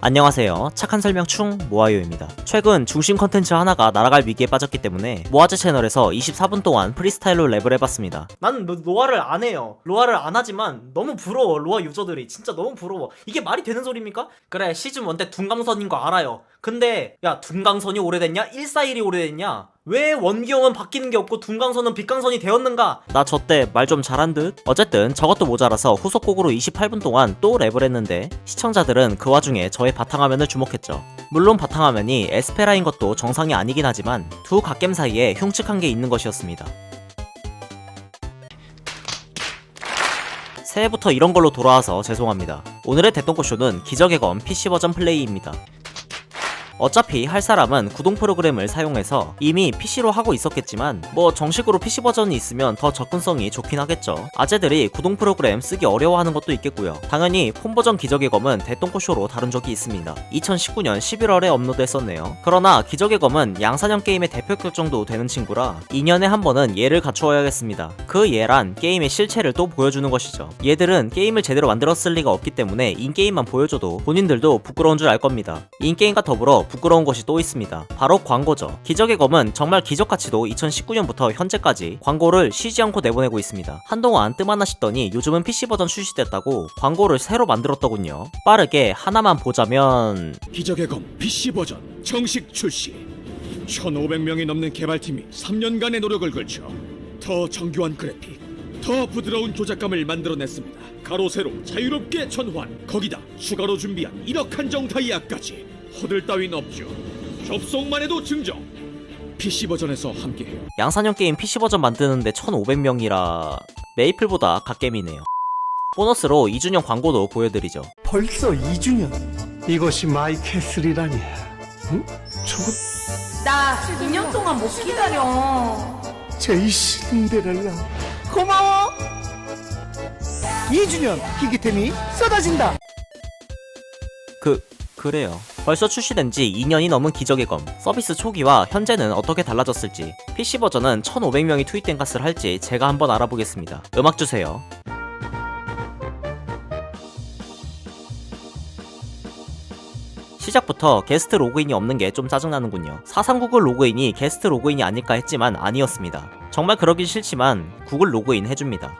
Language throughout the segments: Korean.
안녕하세요. 착한 설명 충 모아요입니다. 최근 중심 컨텐츠 하나가 날아갈 위기에 빠졌기 때문에 모아즈 채널에서 24분 동안 프리스타일로 랩을 해봤습니다. 나는 로- 로아를 안 해요. 로아를 안 하지만 너무 부러워. 로아 유저들이 진짜 너무 부러워. 이게 말이 되는 소리입니까? 그래 시즌 1 때 둔강선인 거 알아요. 근데 야 둔강선이 오래됐냐? 141이 오래됐냐? 왜 원기형은 바뀌는 게 없고 둔강선은 빛강선이 되었는가? 나 저 때 말 좀 잘한 듯? 어쨌든 저것도 모자라서 후속곡으로 28분 동안 또 랩을 했는데 시청자들은 그 와중에 저의 바탕화면을 주목했죠. 물론 바탕화면이 에스페라인 것도 정상이 아니긴 하지만 두 갓겜 사이에 흉측한 게 있는 것이었습니다. 새해부터 이런 걸로 돌아와서 죄송합니다. 오늘의 대똥꼬쇼는 기적의 검 PC 버전 플레이입니다. 어차피 할 사람은 구동 프로그램을 사용해서 이미 PC로 하고 있었겠지만 뭐 정식으로 PC 버전이 있으면 더 접근성이 좋긴 하겠죠. 아재들이 구동 프로그램 쓰기 어려워하는 것도 있겠고요. 당연히 폰 버전 기적의 검은 대똥꼬쇼로 다룬 적이 있습니다. 2019년 11월에 업로드했었네요. 그러나 기적의 검은 양산형 게임의 대표격 정도 되는 친구라 2년에 한 번은 얘를 갖추어야겠습니다. 그 얘란 게임의 실체를 또 보여주는 것이죠. 얘들은 게임을 제대로 만들었을 리가 없기 때문에 인게임만 보여줘도 본인들도 부끄러운 줄 알 겁니다. 인게임과 더불어 부끄러운 것이 또 있습니다. 바로 광고죠. 기적의 검은 정말 기적같이도 2019년부터 현재까지 광고를 쉬지 않고 내보내고 있습니다. 한동안 뜸하나 싶더니 요즘은 PC 버전 출시됐다고 광고를 새로 만들었더군요. 빠르게 하나만 보자면 기적의 검 PC 버전 정식 출시 1500명이 넘는 개발팀이 3년간의 노력을 걸쳐 더 정교한 그래픽 더 부드러운 조작감을 만들어냈습니다 가로 세로 자유롭게 전환 거기다 추가로 준비한 1억 한정 다이아까지 허들 따윈 없죠 접속만 해도 증정 PC 버전에서 함께해요 양산형 게임 PC 버전 만드는데 1,500명이라 메이플보다 갓겜이네요. 보너스로 2주년 광고도 보여드리죠. 벌써 2주년 이것이 마이 캐슬이라니 응? 저거 나 2년 동안 못 기다려. 제이 신데렐라 고마워 2주년 희귀템이 쏟아진다 그 그래요. 벌써 출시된 지 2년이 넘은 기적의 검. 서비스 초기와 현재는 어떻게 달라졌을지, PC 버전은 1,500명이 투입된 값을 할지 제가 한번 알아보겠습니다. 음악 주세요. 시작부터 게스트 로그인이 없는 게 좀 짜증나는군요. 사상 구글 로그인이 게스트 로그인이 아닐까 했지만 아니었습니다. 정말 그러긴 싫지만 구글 로그인 해줍니다.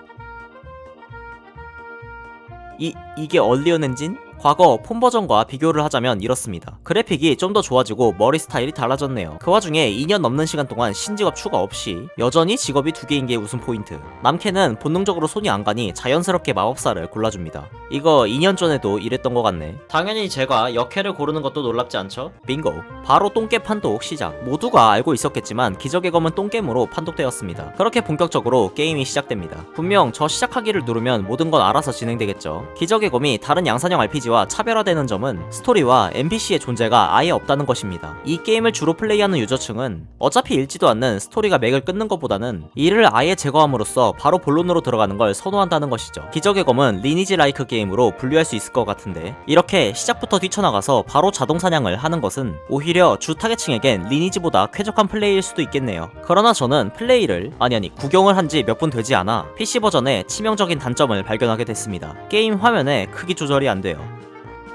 이, 이게 얼리언 엔진? 과거 폰 버전과 비교를 하자면 이렇습니다. 그래픽이 좀 더 좋아지고 머리 스타일이 달라졌네요. 그 와중에 2년 넘는 시간 동안 신직업 추가 없이 여전히 직업이 두 개인 게 웃음 포인트. 남캐는 본능적으로 손이 안 가니 자연스럽게 마법사를 골라줍니다. 이거 2년 전에도 이랬던 것 같네. 당연히 제가 역캐를 고르는 것도 놀랍지 않죠? 빙고. 바로 똥개 판독 시작. 모두가 알고 있었겠지만 기적의 검은 똥겜으로 판독되었습니다. 그렇게 본격적으로 게임이 시작됩니다. 분명 저 시작하기를 누르면 모든 건 알아서 진행되겠죠. 기적의 검이 다른 양산형 RPG와 차별화되는 점은 스토리와 NPC의 존재가 아예 없다는 것입니다. 이 게임을 주로 플레이하는 유저층은 어차피 읽지도 않는 스토리가 맥을 끊는 것보다는 이를 아예 제거함으로써 바로 본론으로 들어가는 걸 선호한다는 것이죠. 기적의 검은 리니지 라이크 게임으로 분류할 수 있을 것 같은데 이렇게 시작부터 뛰쳐나가서 바로 자동 사냥을 하는 것은 오히려 주 타겟층에겐 리니지보다 쾌적한 플레이일 수도 있겠네요. 그러나 저는 플레이를 아니 아니 구경을 한 지 몇 분 되지 않아 PC 버전의 치명적인 단점을 발견하게 됐습니다. 게임 화면의 크기 조절이 안 돼요.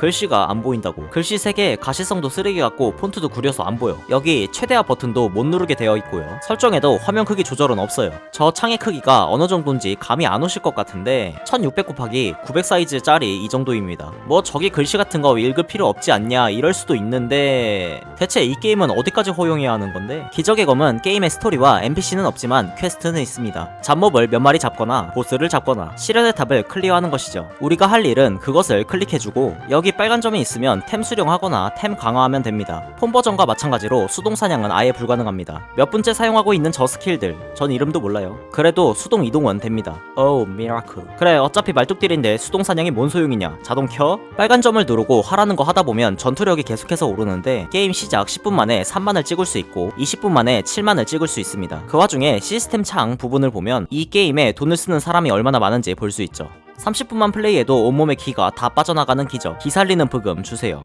글씨가 안 보인다고. 글씨 3개 가시성도 쓰레기 같고 폰트도 구려서 안 보여. 여기 최대화 버튼도 못 누르게 되어 있고요. 설정에도 화면 크기 조절은 없어요. 저 창의 크기가 어느 정도인지 감이 안 오실 것 같은데 1600 곱하기 900 사이즈 짜리 이 정도입니다. 뭐 저기 글씨 같은 거 읽을 필요 없지 않냐 이럴 수도 있는데 대체 이 게임은 어디까지 허용해야 하는 건데? 기적의 검은 게임의 스토리와 NPC는 없지만 퀘스트는 있습니다. 잡몹을 몇 마리 잡거나 보스를 잡거나 실현의 탑을 클리어하는 것이죠. 우리가 할 일은 그것을 클릭해주고 여기 빨간 점이 있으면 템 수령하거나 템 강화하면 됩니다. 폰 버전과 마찬가지로 수동 사냥은 아예 불가능합니다. 몇 분째 사용하고 있는 저 스킬들 전 이름도 몰라요. 그래도 수동 이동은 됩니다. 오우 미라클. 그래 어차피 말뚝딜인데 수동 사냥이 뭔 소용이냐. 자동 켜? 빨간 점을 누르고 하라는 거 하다 보면 전투력이 계속해서 오르는데 게임 시작 10분 만에 3만을 찍을 수 있고 20분 만에 7만을 찍을 수 있습니다. 그 와중에 시스템 창 부분을 보면 이 게임에 돈을 쓰는 사람이 얼마나 많은지 볼 수 있죠. 30분만 플레이해도 온몸의 기가 다 빠져나가는 기적 기 살리는 브금 주세요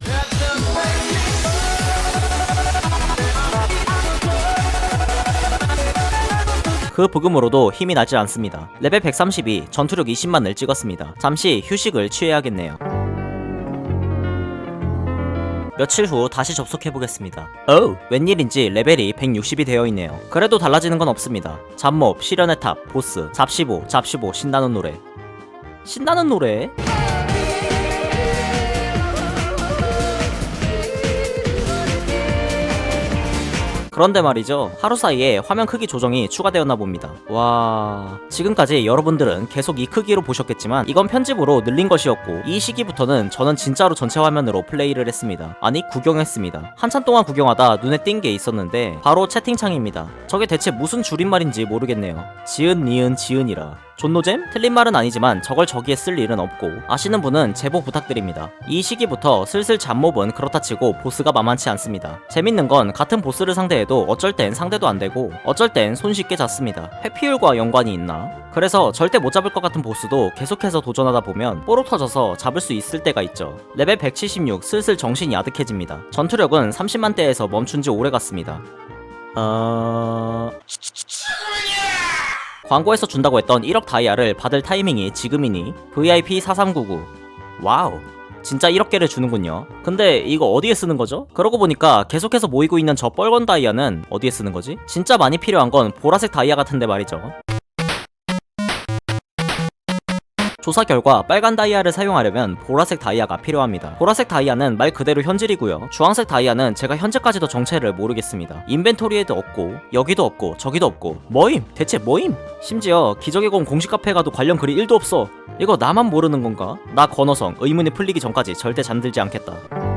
그 부금으로도 힘이 나질 않습니다. 레벨 132 전투력 20만을 찍었습니다. 잠시 휴식을 취해야겠네요. 며칠 후 다시 접속해보겠습니다. 어우, 웬일인지 레벨이 160이 되어 있네요. 그래도 달라지는 건 없습니다. 잡몹, 시련의 탑, 보스, 잡시보, 잡시보, 신나는 노래. 신나는 노래? 그런데 말이죠. 하루 사이에 화면 크기 조정이 추가되었나 봅니다. 와. 지금까지 여러분들은 계속 이 크기로 보셨겠지만 이건 편집으로 늘린 것이었고 이 시기부터는 저는 진짜로 전체 화면으로 플레이를 했습니다. 아니, 구경했습니다. 한참 동안 구경하다 눈에 띈 게 있었는데 바로 채팅창입니다. 저게 대체 무슨 줄임말인지 모르겠네요. 지은, 니은, 지은이라. 존노잼? 틀린 말은 아니지만 저걸 저기에 쓸 일은 없고 아시는 분은 제보 부탁드립니다. 이 시기부터 슬슬 잡몹은 그렇다 치고 보스가 만만치 않습니다. 재밌는 건 같은 보스를 상대해도 어쩔 땐 상대도 안 되고 어쩔 땐 손쉽게 잡습니다. 회피율과 연관이 있나? 그래서 절대 못 잡을 것 같은 보스도 계속해서 도전하다 보면 뽀록 터져서 잡을 수 있을 때가 있죠. 레벨 176 슬슬 정신이 아득해집니다. 전투력은 30만대에서 멈춘 지 오래 갔습니다. 어... 광고에서 준다고 했던 1억 다이아를 받을 타이밍이 지금이니 VIP 4399 와우 진짜 1억 개를 주는군요 근데 이거 어디에 쓰는 거죠? 그러고 보니까 계속해서 모이고 있는 저 뻘건 다이아는 어디에 쓰는 거지? 진짜 많이 필요한 건 보라색 다이아 같은데 말이죠 조사 결과 빨간 다이아를 사용하려면 보라색 다이아가 필요합니다. 보라색 다이아는 말 그대로 현질이고요. 주황색 다이아는 제가 현재까지도 정체를 모르겠습니다. 인벤토리에도 없고 여기도 없고 저기도 없고 뭐임? 대체 뭐임? 심지어 기적의 공 공식 카페 가도 관련 글이 1도 없어. 이거 나만 모르는 건가? 나 권어성 의문이 풀리기 전까지 절대 잠들지 않겠다.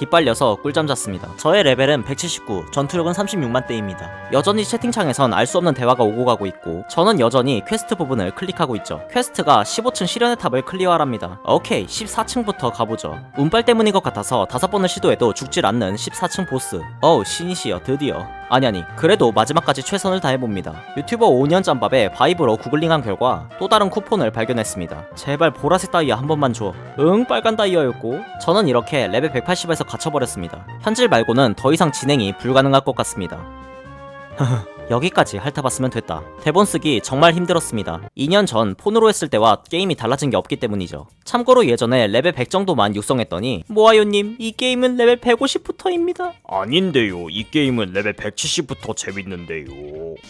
기빨려서 꿀잠 잤습니다. 저의 레벨은 179, 전투력은 36만 대입니다. 여전히 채팅창에선 알 수 없는 대화가 오고 가고 있고 저는 여전히 퀘스트 부분을 클릭하고 있죠. 퀘스트가 15층 시련의 탑을 클리어하랍니다. 오케이, 14층부터 가보죠. 운빨 때문인 것 같아서 다섯 번을 시도해도 죽질 않는 14층 보스. 어우, 신이시여, 드디어. 아니 아니, 그래도 마지막까지 최선을 다해봅니다. 유튜버 5년 짬밥에 바이브로 구글링한 결과 또 다른 쿠폰을 발견했습니다. 제발 보라색 다이아 한 번만 줘. 응, 빨간 다이아였고. 저는 이렇게 레벨 180에서 갇혀버렸습니다. 현질 말고는 더 이상 진행이 불가능할 것 같습니다. 여기까지 핥아봤으면 됐다. 대본 쓰기 정말 힘들었습니다. 2년 전 폰으로 했을 때와 게임이 달라진 게 없기 때문이죠. 참고로 예전에 레벨 100 정도만 육성했더니 모아요님 이 게임은 레벨 150부터입니다. 아닌데요. 이 게임은 레벨 170부터 재밌는데요.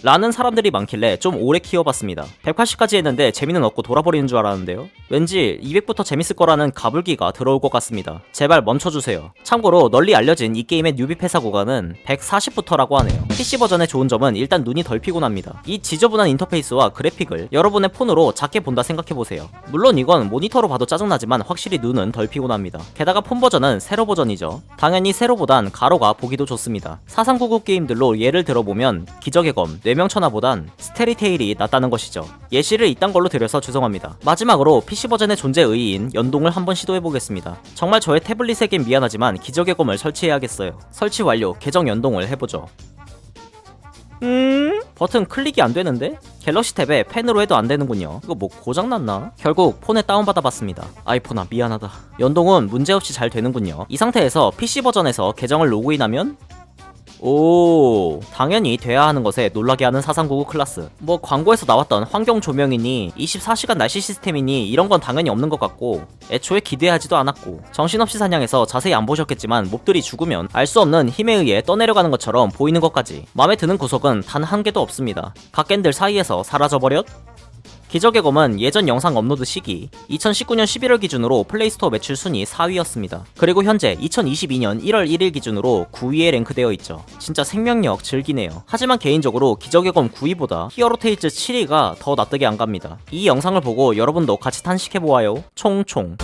라는 사람들이 많길래 좀 오래 키워봤습니다. 180까지 했는데 재미는 없고 돌아버리는 줄 알았는데요. 왠지 200부터 재밌을 거라는 가불기가 들어올 것 같습니다. 제발 멈춰주세요. 참고로 널리 알려진 이 게임의 뉴비 패사 구간은 140부터라고 하네요. PC 버전의 좋은 점은 일단 눈이 덜 피곤합니다. 이 지저분한 인터페이스와 그래픽을 여러분의 폰으로 작게 본다 생각해보세요. 물론 이건 모니터로 봐도 짜증나지만 확실히 눈은 덜 피곤합니다. 게다가 폰 버전은 세로 버전이죠. 당연히 세로보단 가로가 보기도 좋습니다. 4399 게임들로 예를 들어보면 기적의 검, 뇌명천하보단 스테리테일이 낫다는 것이죠. 예시를 이딴 걸로 드려서 죄송합니다. 마지막으로 PC 버전의 존재 의의인 연동을 한번 시도해보겠습니다. 정말 저의 태블릿에겐 미안하지만 기적의 검을 설치해야겠어요. 설치 완료, 계정 연동을 해보죠. 음? 버튼 클릭이 안 되는데? 갤럭시 탭에 펜으로 해도 안 되는군요. 이거 뭐 고장났나? 결국 폰에 다운받아 봤습니다. 아이폰아 미안하다. 연동은 문제없이 잘 되는군요. 이 상태에서 PC 버전에서 계정을 로그인하면 오, 당연히 돼야 하는 것에 놀라게 하는 4399 클라스. 뭐 광고에서 나왔던 환경 조명이니 24시간 날씨 시스템이니 이런 건 당연히 없는 것 같고 애초에 기대하지도 않았고 정신없이 사냥해서 자세히 안 보셨겠지만 몹들이 죽으면 알 수 없는 힘에 의해 떠내려가는 것처럼 보이는 것까지 마음에 드는 구석은 단 한 개도 없습니다. 각겐들 사이에서 사라져버렸? 기적의 검은 예전 영상 업로드 시기 2019년 11월 기준으로 플레이스토어 매출 순위 4위였습니다. 그리고 현재 2022년 1월 1일 기준으로 9위에 랭크되어 있죠. 진짜 생명력 즐기네요. 하지만 개인적으로 기적의 검 9위보다 히어로 테이즈 7위가 더 납득이 안 갑니다. 이 영상을 보고 여러분도 같이 탄식해보아요. 총총.